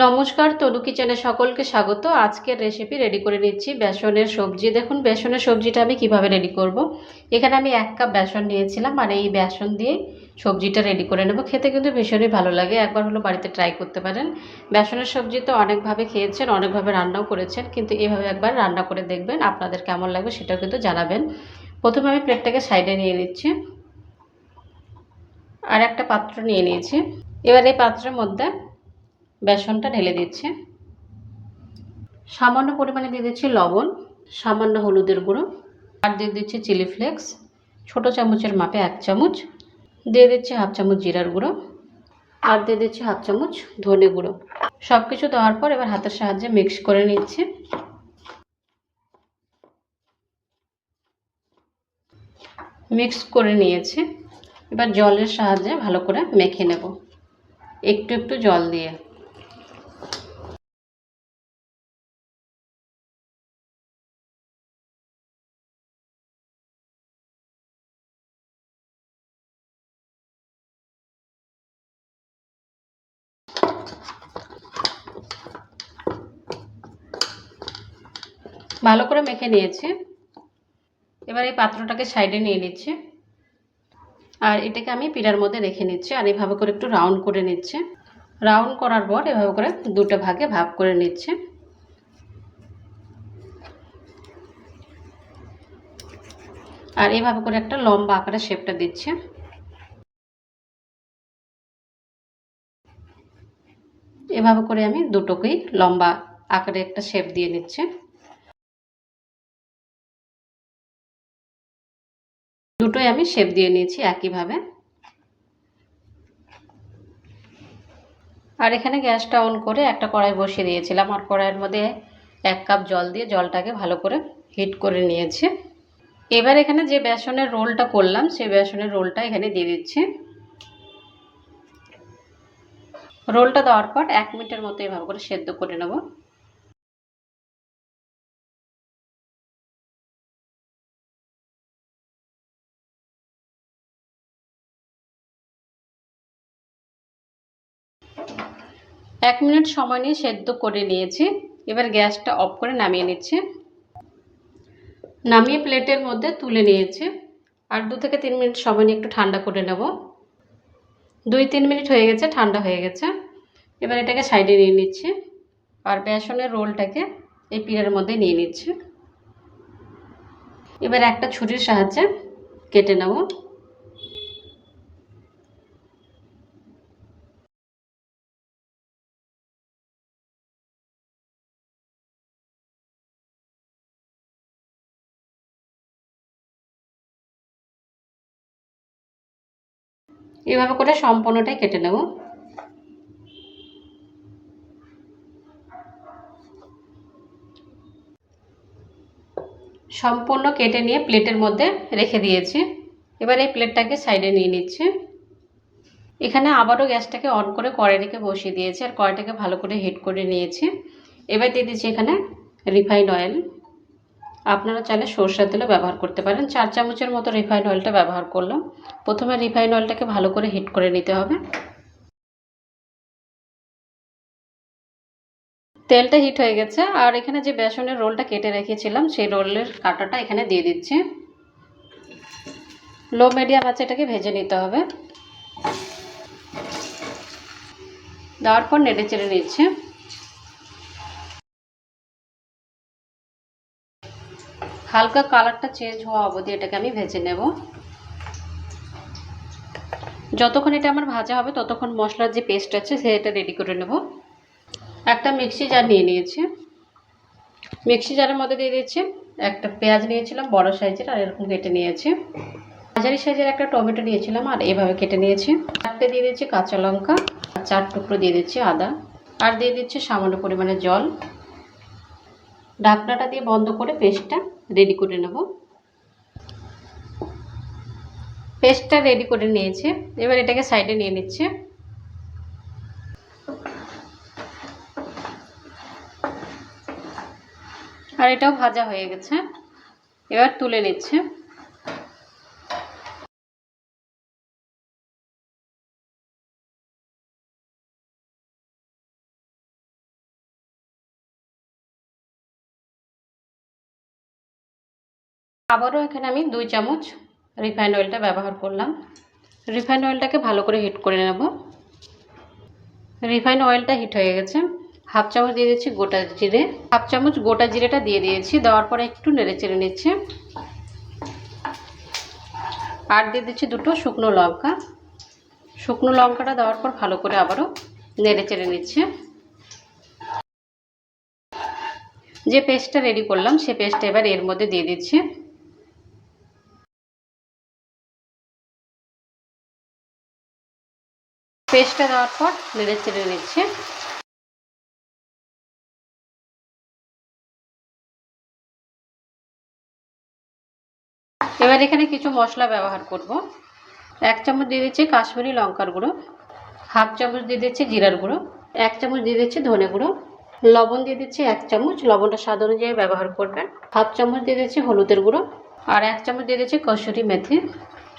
নমস্কার, তনু কিচেনে সকলকে স্বাগত। আজকের রেসিপি রেডি করে নিচ্ছি বেসনের সবজি। দেখুন, বেসনের সবজিটা আমি কীভাবে রেডি করব। এখানে আমি এক কাপ বেসন নিয়েছিলাম আর এই বেসন দিয়ে সবজিটা রেডি করে নেব। খেতে কিন্তু ভীষণই ভালো লাগে। একবার হলো বাড়িতে ট্রাই করতে পারেন। বেসনের সবজি তো অনেকভাবে খেয়েছেন, অনেকভাবে রান্নাও করেছেন, কিন্তু এভাবে একবার রান্না করে দেখবেন আপনাদের কেমন লাগবে সেটাও কিন্তু জানাবেন। প্রথমে আমি প্লেটটাকে সাইডে নিয়ে নিচ্ছি আর একটা পাত্র নিয়ে নিয়েছি। এবার এই পাত্রের মধ্যে বেসনটা ঢেলে দিচ্ছি। সামান্য পরিমাণে দিয়ে দিচ্ছি লবণ, সামান্য হলুদের গুঁড়ো, আর দিয়ে দিচ্ছি চিলি ফ্লেক্স, ছোটো চামচের মাপে এক চামচ। দিয়ে দিচ্ছি হাফ চামচ জিরার গুঁড়ো, আর দিয়ে দিচ্ছি হাফ চামচ ধনে গুঁড়ো। সব কিছু দেওয়ার পর এবার হাতের সাহায্যে মিক্স করে নিচ্ছি। মিক্স করে নিয়েছি। এবার জলের সাহায্যে ভালো করে মেখে নেব। একটু একটু জল দিয়ে। ভালো করে মেখে নিয়েছি। এবার এই পাত্রটাকে সাইডে নিয়ে নিচ্ছি। আর এটাকে আমি পিড়ার মধ্যে রেখে নিচ্ছি আর এভাবে করে একটু রাউন্ড করে নিচ্ছে। রাউন্ড করার পর এভাবে করে দুটো ভাগে ভাগ করে নিচ্ছে। আর এভাবে করে একটা লম্বা আকারে শেপটা দিচ্ছে। এভাবে করে আমি দুটোকেই লম্বা আকারে একটা শেপ দিয়ে নিচ্ছে। দুটোই আমি শেপ দিয়ে নিয়েছি একইভাবে। আর এখানে গ্যাসটা অন করে একটা কড়াই বসিয়ে দিয়েছিলাম, আর কড়াইয়ের মধ্যে এক কাপ জল দিয়ে জলটাকে ভালো করে হিট করে নিয়েছি। এবার এখানে যে বেসনের রোলটা করলাম, সেই বেসনের রোলটা এখানে দিয়ে দিচ্ছি। রোলটা দেওয়ার পর এক মিনিটের মতো এভাবে করে সেদ্ধ করে নেব। এক মিনিট সময় নিয়ে সেদ্ধ করে নিয়েছি। এবার গ্যাসটা অফ করে নামিয়ে নিচ্ছি। নামিয়ে প্লেটের মধ্যে তুলে নিয়েছি। আর দু থেকে তিন মিনিট সময় নিয়ে একটু ঠান্ডা করে নেব। দুই তিন মিনিট হয়ে গেছে, ঠান্ডা হয়ে গেছে। এবার এটাকে সাইডে নিয়ে নিচ্ছি আর বেসনের রোলটাকে এই পিড়ের মধ্যে নিয়ে নিচ্ছি। এবার একটা ছুরির সাহায্যে কেটে নেব। এভাবে করে সম্পূর্ণটাই কেটে নেব। সম্পূর্ণ কেটে নিয়ে প্লেটের মধ্যে রেখে দিয়েছি। এবার এই প্লেটটাকে সাইডে নিয়ে নিচ্ছি। এখানে আবারও গ্যাসটাকে অন করে কড়াইটাকে বসিয়ে দিয়েছি আর কড়াইটাকে ভালো করে হিট করে নিয়েছি। এবার দিয়ে দিচ্ছি এখানে রিফাইন্ড অয়েল। আপনারা চাইলে সর্ষের তেলও ব্যবহার করতে পারেন। চার চামচের মতো রিফাইন অয়েলটা ব্যবহার করলাম। প্রথমে রিফাইন অয়েলটাকে ভালো করে হিট করে নিতে হবে। তেলটা হিট হয়ে গেছে। আর এখানে যে বেসনের রোলটা কেটে রেখেছিলাম, সেই রোলের কাঁটাটা এখানে দিয়ে দিচ্ছি। লো, মিডিয়াম আছে, এটাকে ভেজে নিতে হবে। দেওয়ার পর নেড়ে চেড়ে নিচ্ছে। হালকা কালারটা চেঞ্জ হওয়া অবধি এটাকে আমি ভেজে নেব। যতক্ষণ এটা আমার ভাজা হবে, ততক্ষণ মশলার যে পেস্ট আছে সেটা রেডি করে নেব। একটা মিক্সি জার নিয়ে নিয়েছি। মিক্সি জারের মধ্যে দিয়ে দিচ্ছি একটা পেঁয়াজ নিয়েছিলাম, বড় সাইজের, আর এরকম কেটে নিয়েছি। মাঝারি সাইজের একটা টমেটো নিয়েছিলাম, আর এভাবে কেটে নিয়েছি। চারটে দিয়ে দিচ্ছি কাঁচা লঙ্কা, আর চার টুকরো দিয়ে দিচ্ছি আদা। আর দিয়ে দিচ্ছি সামান্য পরিমাণে জল। ঢাকনাটা দিয়ে বন্ধ করে পেস্টটা রেডি করে নেব। পেস্টটা রেডি করে নিয়েছে। এবার এটাকে সাইডে নিয়ে নিচ্ছে। আর এটাও ভাজা হয়ে গেছে। এবার তুলে নিচ্ছে। আবারও এখানে আমি দুই চামচ রিফাইন্ড অয়েলটা ব্যবহার করলাম। রিফাইন্ড অয়েলটাকে ভালো করে হিট করে নেব। রিফাইন্ড অয়েলটা হিট হয়ে গেছে। হাফ চামচ দিয়ে দিচ্ছি গোটা জিরে। হাফ চামচ গোটা জিরেটা দিয়ে দিয়েছি। দেওয়ার পরে একটু নেড়ে চেড়ে নিচ্ছি। আর দিয়ে দিচ্ছি দুটো শুকনো লঙ্কা। শুকনো লঙ্কাটা দেওয়ার পর ভালো করে আবারও নেড়ে চেড়ে নিচ্ছে। যে পেস্টটা রেডি করলাম, সে পেস্টটা এবার এর মধ্যে দিয়ে দিচ্ছি। পেস্টটা দেওয়ার পর নেড়ে চেড়ে নিচ্ছে। এবার এখানে কিছু মশলা ব্যবহার করব। এক চামচ দিয়ে দিচ্ছি কাশ্মীরি লঙ্কার গুঁড়ো, হাফ চামচ দিয়ে দিচ্ছি জিরার গুঁড়ো, এক চামচ দিয়ে দিচ্ছি ধনে গুঁড়ো, লবণ দিয়ে দিচ্ছি এক চামচ, লবণটা স্বাদ অনুযায়ী ব্যবহার করবেন। হাফ চামচ দিয়ে দিচ্ছি হলুদের গুঁড়ো আর এক চামচ দিয়ে দিচ্ছি কসুরি মেথি।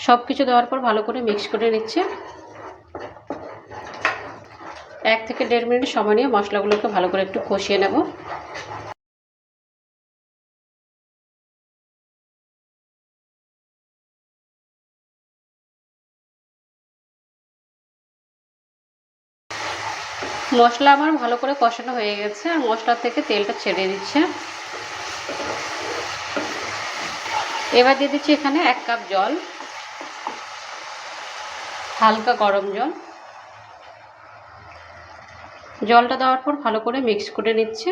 সব কিছু দেওয়ার পর ভালো করে মিক্স করে নিচ্ছে। এক থেকে দেড় মিনিট সময় নিয়ে মশলাগুলোকে ভালো করে একটু কষিয়ে নেব। মশলা আমার ভালো করে কষানো হয়ে গেছে, আর মশলা থেকে তেলটা ছেড়ে দিচ্ছে। এবার দিয়ে দিচ্ছি এখানে এক কাপ জল, হালকা গরম জল। জলটা দেওয়ার পর ভালো করে মিক্স করে নিচ্ছে।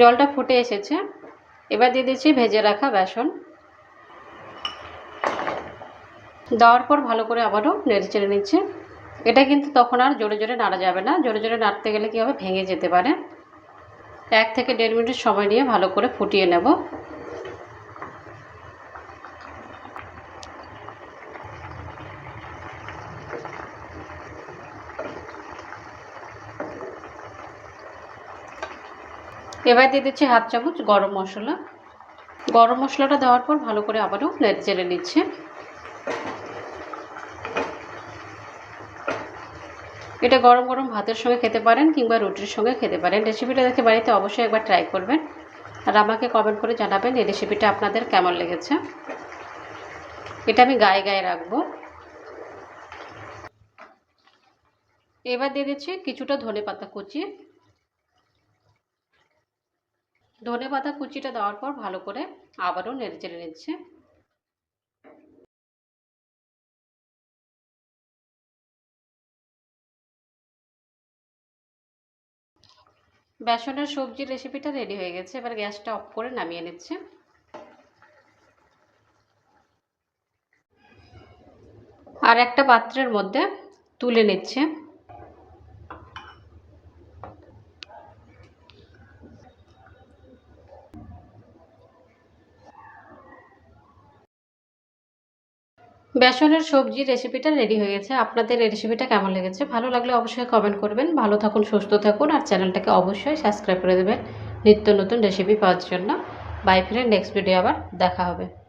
জলটা ফুটে এসেছে। এবার দিয়ে দিচ্ছি ভেজে রাখা বেসন। দেওয়ার পর ভালো করে আবারও নেড়ে চেড়ে নিচ্ছে। এটা কিন্তু তখন আর জোরে জোরে নাড়া যাবে না। জোরে জোরে নাড়তে গেলে কী হবে? ভেঙে যেতে পারে। এক থেকে দেড় মিনিট সময় নিয়ে ভালো করে ফুটিয়ে নেব। এবার দিয়ে দিচ্ছি হাফ চামচ গরম মশলা। গরম মশলাটা দেওয়ার পর ভালো করে আবারও নেড়ে নিচ্ছে। এটা গরম গরম ভাতের সঙ্গে খেতে পারেন কিংবা রুটির সঙ্গে খেতে পারেন। রেসিপিটা দেখে বাড়িতে অবশ্যই একবার ট্রাই করবেন। আর আমাকে কমেন্ট করে জানাবেন এই রেসিপিটা আপনাদের কেমন লেগেছে। এটা আমি গায়ে গায়ে রাখব। এবার দিয়ে দিচ্ছি কিছুটা ধনে পাতা কুচি। ধনে পাতা কুচিটা দেওয়ার পর ভালো করে আবারও নেড়ে চেড়ে নিচ্ছে। বেসনের সবজির রেসিপিটা রেডি হয়ে গেছে, এবার গ্যাসটা অফ করে নামিয়ে নিচ্ছে। আর একটা পাত্রের মধ্যে তুলে নিচ্ছে। বেসনের সবজি রেসিপিটা রেডি হয়ে গেছে। আপনাদের এই রেসিপিটা কেমন লেগেছে? ভালো লাগলে অবশ্যই কমেন্ট করবেন। ভালো থাকুন, সুস্থ থাকুন, আর চ্যানেলটাকে অবশ্যই সাবস্ক্রাইব করে দেবেন। নিত্য নতুন রেসিপি পাওয়ার জন্য। বাই ফ্রেন্ড নেক্সট ভিডিও আবার দেখা হবে।